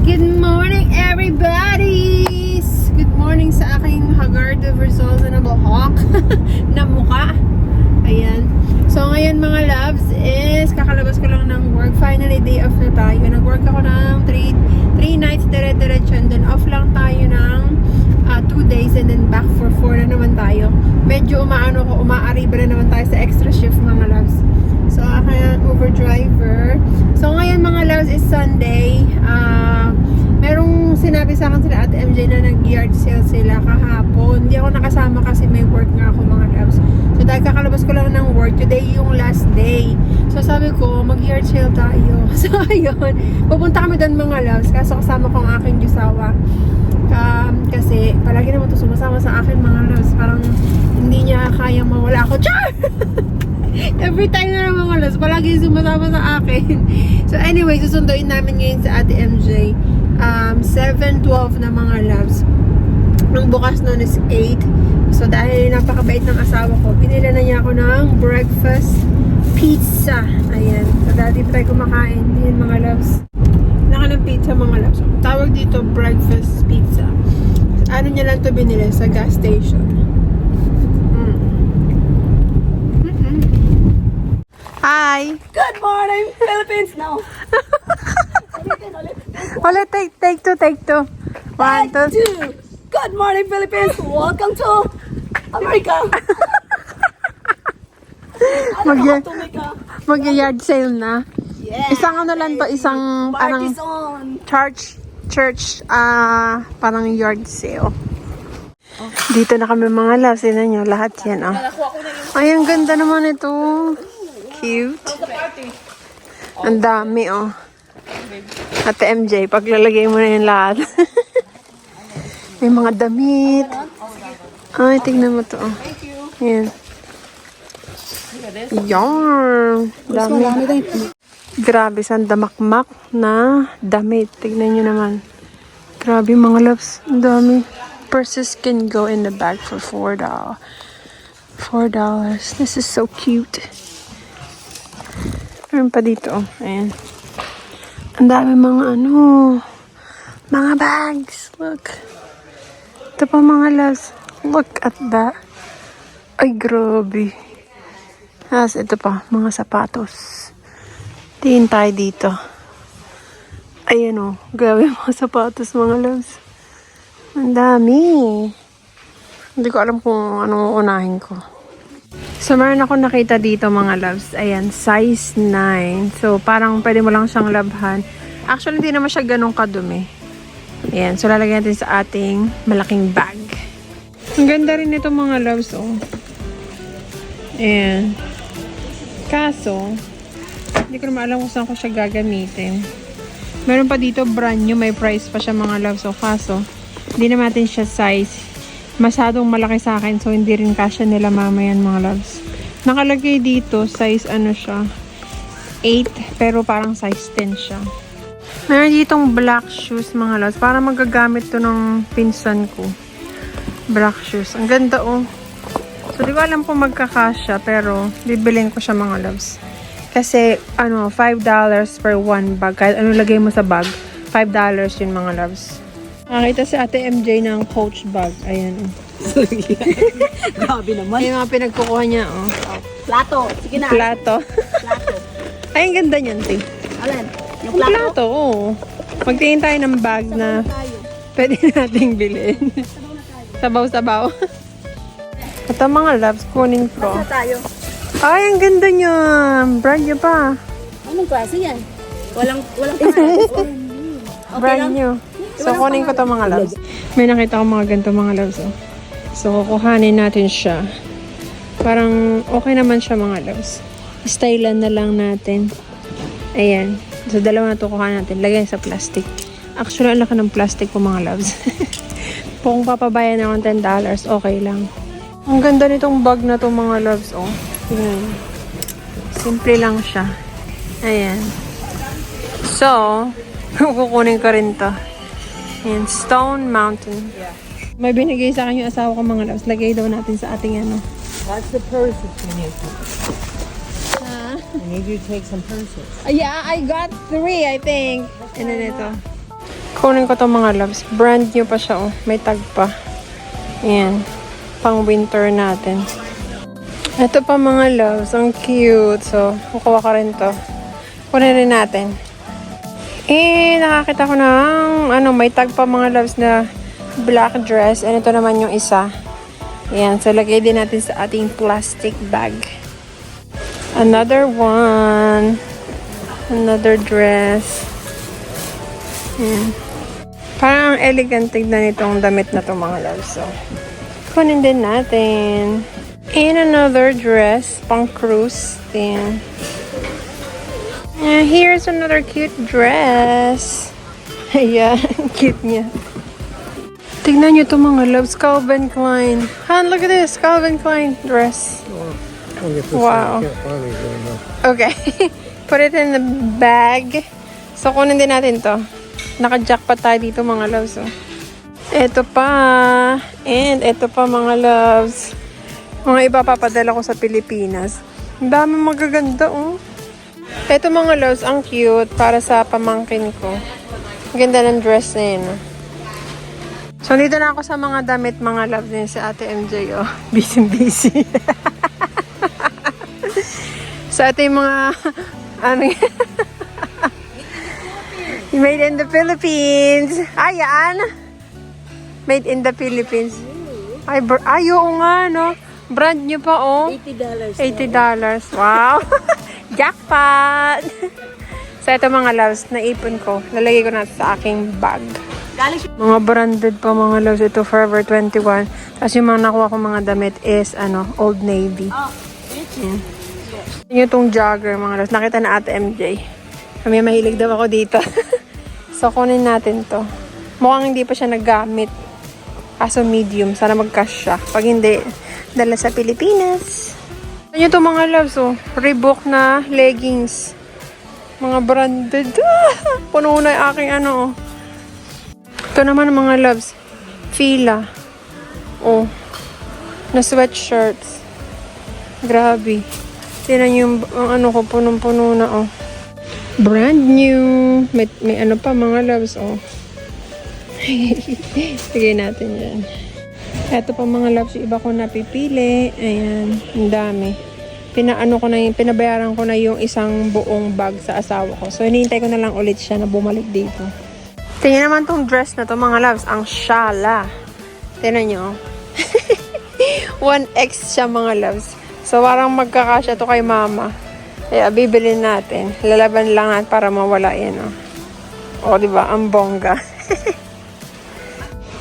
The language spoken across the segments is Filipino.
Good morning, everybody! Good morning sa aking Haggard of Resolvenable Hawk na muka. Ayan. So, ngayon mga loves is kakalabas ko lang ng work. Finally, day off na tayo. Nag-work ako ng 3 three nights dire-diretso and then off lang tayo ng 2 days and then back for 4 na naman tayo. Medyo umaano ko, umaariba na naman tayo sa extra shift mga loves. So, aking Uber driver. So, ngayon mga loves is Sunday. Ah, merong sinabi sa akin sila at MJ na nag-yard sale sila kahapon. Hindi ako nakasama kasi may work nga ako mga loves. So, dahil kakalabas ko lang ng work, today yung last day. So, sabi ko, mag-yard sale tayo. So, ayun. Pupunta kami doon mga loves. Kaso kasama ko ang aking jusawa. Um, kasi palagi naman to sumasama sa akin mga loves. Parang hindi niya kayang mawala ako. Char! Every time na naman mga loves, palagi sumasama sa akin. So anyway, susunduin namin ngayon sa Ate MJ. Um, 7.12 na mga loves. Ang bukas noon is 8. So dahil napakabait ng asawa ko, binila na niya ako ng breakfast pizza. Ayan. So dati pa tayo kumakain. Ayan mga loves. Naka ng pizza mga loves. Tawag dito breakfast pizza. Ano niya lang to binili sa gas station. Hi! Good morning, Philippines! No. Ulit, take, take two, take two. One, two, two. Good morning, Philippines! Welcome to America! Mag- a mag-yard sale na. yeah. Isang ano lang to, isang parang church, church, ah, parang yard sale. Dito na kami mga loves. Tignan nyo, lahat yan, oh. Ay, ang ganda naman ito. Cute. Ang dami, oh. Ate MJ, paglalagay mo na yung lahat. May mga damit. Ay, tignan mo to, oh. Yan. Yarn. Dami. Grabe, saan damakmak na damit. Tignan nyo naman. Grabe mga loves. Ang dami. Purses can go in the bag for $4. $4. This is so cute. Meron pa dito. oh. Ayan. Ang dami mga ano. Mga bags. Look. Ito pa mga loves. Look at that. Ay, grabe. Tapos ito pa, mga sapatos. Tingin tayo dito. Ayan o, grabe mga sapatos mga loves. Ang dami. Hindi ko alam kung anong unahin ko. So, meron ako nakita dito mga loves. Ayan, size 9. So, parang pwede mo lang siyang labhan. Actually, hindi naman siya ganun kadumi. Ayan, so lalagyan natin sa ating malaking bag. Ang ganda rin ito mga loves, oh. Ayan. Kaso, hindi ko naman alam kung saan ko siya gagamitin. Meron pa dito brand new, may price pa siya mga loves. So, kaso, hindi naman natin siya size. Masyadong malaki sa akin, so hindi rin kasya nila mamayan mga loves. Nakalagay dito, size ano siya, 8, pero parang size 10 siya. Meron ditong black shoes mga loves. Para magagamit to ng pinsan ko. Black shoes. Ang ganda oh. So, di ko alam kung magkakasya, pero bibilin ko siya mga loves. Kasi, ano, $5 per one bag. Kahit ano lagay mo sa bag, $5 yun mga loves. Nakita si Ate MJ ng Coach bag. Ayan. oh. Grabe naman. Yung mga pinagkukuha niya, oh. Plato. Sige na. Plato. Plato. Ay, ang ganda niyan, te. Alin? Yung Yung plato? plato, oo. Magtingin tayo ng bag na Tayo. pwede nating bilhin. Sabaw-sabaw. Ito mga loves, kunin ko. Sa tayo. Ay, ang ganda niya. Brand new pa. Anong klase yan? Walang, walang pangalan. okay Brand lang? new. So, kunin ko to mga loves. May nakita ko mga ganito mga loves. Oh. So, kukuhanin natin siya. Parang okay naman siya mga loves. Stylan na lang natin. Ayan. So, dalawa na ito kukuha natin. Lagay sa plastic. Actually, ang laki ng plastic ko mga loves. Kung papabayan ako ng $10, okay lang. Ang ganda nitong bag na to mga loves. Oh. Tingnan. Simple lang siya. Ayan. So, kukunin ko rin to. Ayan, Stone Mountain. May binigay sa akin yung asawa ko mga loves. Lagay daw natin sa ating ano. That's the purse that you need. I need you to take some purses. yeah, I got three, I think. And then ito. Kunin ko to mga loves. Brand new pa siya, oh. May tag pa. Ayan. Pang winter natin. Ito pa mga loves. Ang cute. So, kukuha ka rin to. Kunin rin natin. Eh, nakakita ko ng, ano, may tag pa mga loves na black dress. And ito naman yung isa. Ayan. So, lagay din natin sa ating plastic bag. Another one. Another dress. Ayan. Parang ang elegant tignan itong damit na to mga loves. So, kunin din natin. And another dress, pang cruise. Ayan. And here's another cute dress. Ayan, cute niya. Tignan nyo to mga loves, Calvin Klein. Han, look at this, Calvin Klein dress. Wow. Okay. Put it in the bag. So, kunin din natin to. Naka-jackpot tayo dito mga loves. Oh. Ito pa. And ito pa mga loves. Mga iba papadala ko sa Pilipinas. Ang dami magaganda oh. Ito mga loves, ang cute para sa pamangkin ko. Ganda ng dress na yun. oh. So, dito na ako sa mga damit, mga loves din sa ate MJ, oh. Busy, busy. sa ating mga, ano? Made in the Philippines. Ayan. Made in the Philippines. Ay, ay, oo nga, no? Brand new pa, oh. $80. $80. Wow. Jackpot! so, ito mga loves, naipon ko. Lalagay ko na sa aking bag. Mga branded pa mga loves. Ito, Forever 21. Tapos yung mga nakuha ko mga damit is, ano, Old Navy. Oh, Yan. Yun itong jogger mga loves. Nakita na ate MJ. Kami mahilig daw ako dito. so, kunin natin to. Mukhang hindi pa siya naggamit. Kaso medium. Sana mag-cash siya. Pag hindi, dala sa Pilipinas. Ano to mga loves, oh. Reebok na leggings. Mga branded. Ah, puno na yung aking ano, oh. Ito naman mga loves. Fila. Oh. Na sweatshirts. Grabe. Tingnan yung ang ano ko, punong-puno na, oh. Brand new. May, may ano pa, mga loves, oh. Sige natin yan. Ito pa mga loves, yung iba ko napipili. Ayan, ang dami. Pinaano ko na yung, pinabayaran ko na yung isang buong bag sa asawa ko. So, hinihintay ko na lang ulit siya na bumalik dito. Tingnan naman tong dress na to mga loves. Ang shala. Tingnan nyo. 1X siya mga loves. So, parang magkakasya to kay mama. Kaya, bibilin natin. Lalaban lang natin para mawala yan, oh. O, di ba? Ang bongga.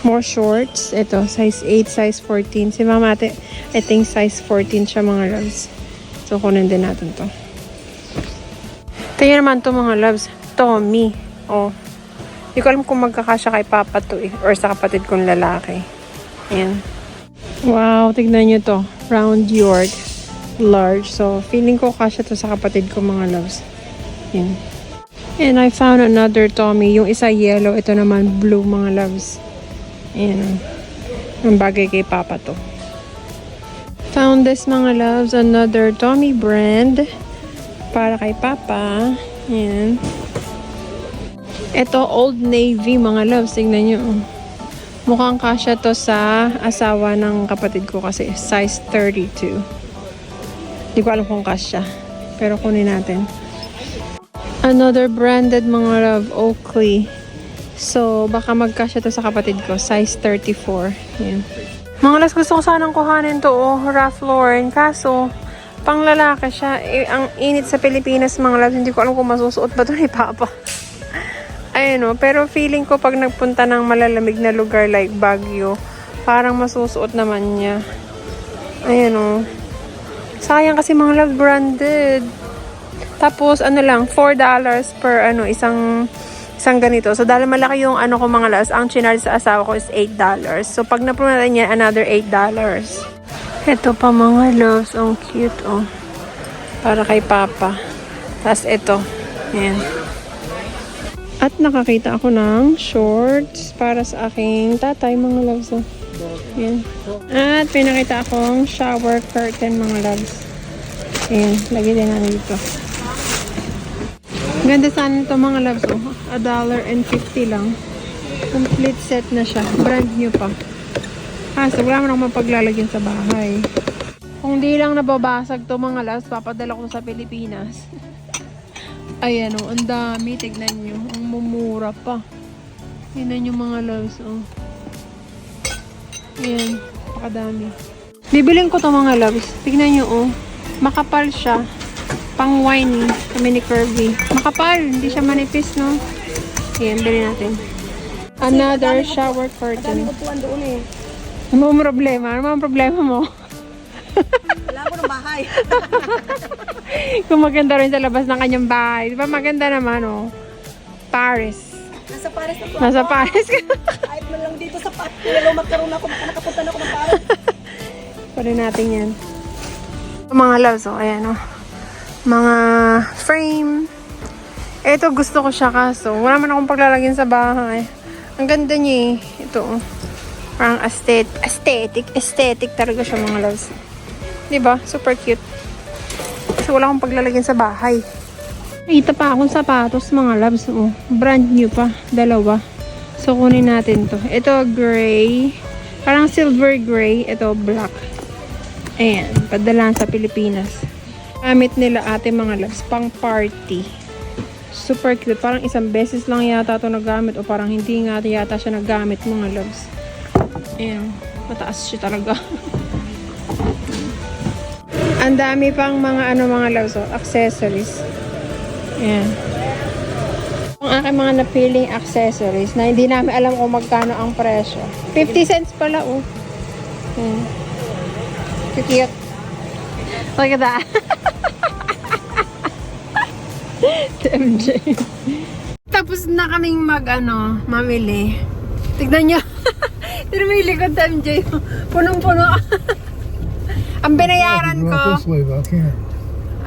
More shorts. Ito, size 8, size 14. Si mama ate, I think size 14 siya mga loves. So, kunin din natin to. Tingnan naman to mga loves. Tommy. Oh. Hindi ko alam kung magkakasya kay papa to eh. Or sa kapatid kong lalaki. Ayan. Wow, tignan nyo to. Round York. Large. So, feeling ko kasya to sa kapatid ko mga loves. Ayan. And I found another Tommy. Yung isa yellow. Ito naman blue mga loves. Ayan. Ang bagay kay Papa to. Found this mga loves. Another Tommy brand. Para kay Papa. Ayan. Ito, Old Navy mga loves. Tingnan nyo. Mukhang kasya to sa asawa ng kapatid ko kasi size 32. Hindi ko alam kung kasya. Pero kunin natin. Another branded mga love, Oakley. So, baka magkasya to sa kapatid ko. Size 34. Yan. Mga las, gusto ko sanang kuhanin to, oh. Ralph Lauren. Kaso, pang lalaki siya. Eh, ang init sa Pilipinas, mga loves. Hindi ko alam kung masusuot ba to ni Papa. Ayun, oh. Pero feeling ko pag nagpunta ng malalamig na lugar like Baguio, parang masusuot naman niya. Ayun, oh. Sayang kasi mga love branded. Tapos, ano lang, $4 per, ano, isang isang ganito. So, dahil malaki yung ano ko mga loves, ang chinarge sa asawa ko is $8. So, pag napuno natin yan, another $8. Ito pa mga loves, ang cute, oh. Para kay Papa. Tapos, ito. Ayan. At nakakita ako ng shorts para sa aking tatay, mga loves, oh. Ayan. At pinakita akong shower curtain, mga loves. Ayan, lagay din natin dito. Ganda sana ito mga loves oh. A dollar and fifty lang. Complete set na siya. Brand new pa. Kaso wala mo nang mapaglalagyan sa bahay. Kung di lang nababasag to mga las, papadala ko sa Pilipinas. Ayan o, ang dami. Tignan nyo. Ang mumura pa. Tignan nyo mga loves. Oh. Ayan. Pakadami. Bibiling ko to mga loves. Tignan nyo oh. Makapal siya. Pang wine kami ni Kirby. Makapal. Hindi siya manipis no. Ayan, bilhin natin. Another shower curtain. upuan doon eh. Ano mo problema? Ano ang problema mo? Wala ko ng bahay. Kung maganda rin sa labas ng kanyang bahay. Di ba maganda naman, oh. Paris. Nasa Paris na po. Nasa Paris ka. Kahit man lang dito sa Paris. Kung magkaroon ako, baka nakapunta na ako ng Paris. Pwede natin yan. Mga loves, oh. Ayan, oh. Mga frame. Ito, gusto ko siya kaso. Wala man akong paglalagyan sa bahay. Ang ganda niya, eh. Ito. Parang aesthetic. Aesthetic. Aesthetic talaga siya, mga loves. Di ba? Super cute. Kasi wala akong paglalagyan sa bahay. Nakita pa akong sapatos, mga loves. Oh. Brand new pa. Dalawa. So, kunin natin to. Ito, gray. Parang silver gray. Ito, black. Ayan. Padala sa Pilipinas. Gamit nila ate mga loves. Pang party. Super cute. Parang isang beses lang yata ito nagamit. O parang hindi nga yata siya nagamit mga loves. Ayan. Mataas siya talaga. Ang dami pang mga ano mga loves. Oh, accessories. Ayan. Ang aking mga napiling accessories na hindi namin alam kung magkano ang presyo. 50 cents pala, oh. Ayan. Cute. Look at that. MJ. Tapos na kaming mag, ano, mamili. Tignan nyo. Tignan mo yung likod sa MJ. Punong-puno. ang binayaran ko,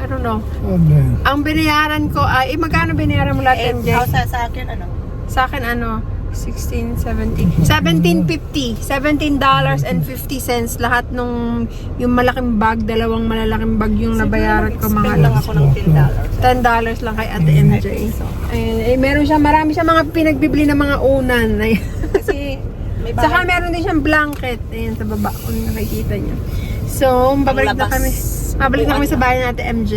I don't know. Oh man. Ang binayaran ko ay, eh, magkano binayaran mo lahat, MJ? Ako sa, sa akin, ano? Sa akin, ano, 16, 17, 17.50. 17 dollars and 50 cents. Lahat nung, yung malaking bag, dalawang malalaking bag yung nabayaran ko mga lang ako ng $10. 10 dollars lang kay Ate MJ. Ayun, eh, meron siya, marami siya mga pinagbibili ng mga unan. Ayun. Kasi may bahay. Saka meron din siyang blanket. Ayun, sa baba, kung nakikita niyo. So, babalik na kami. Babalik na kami sa bahay natin, MJ.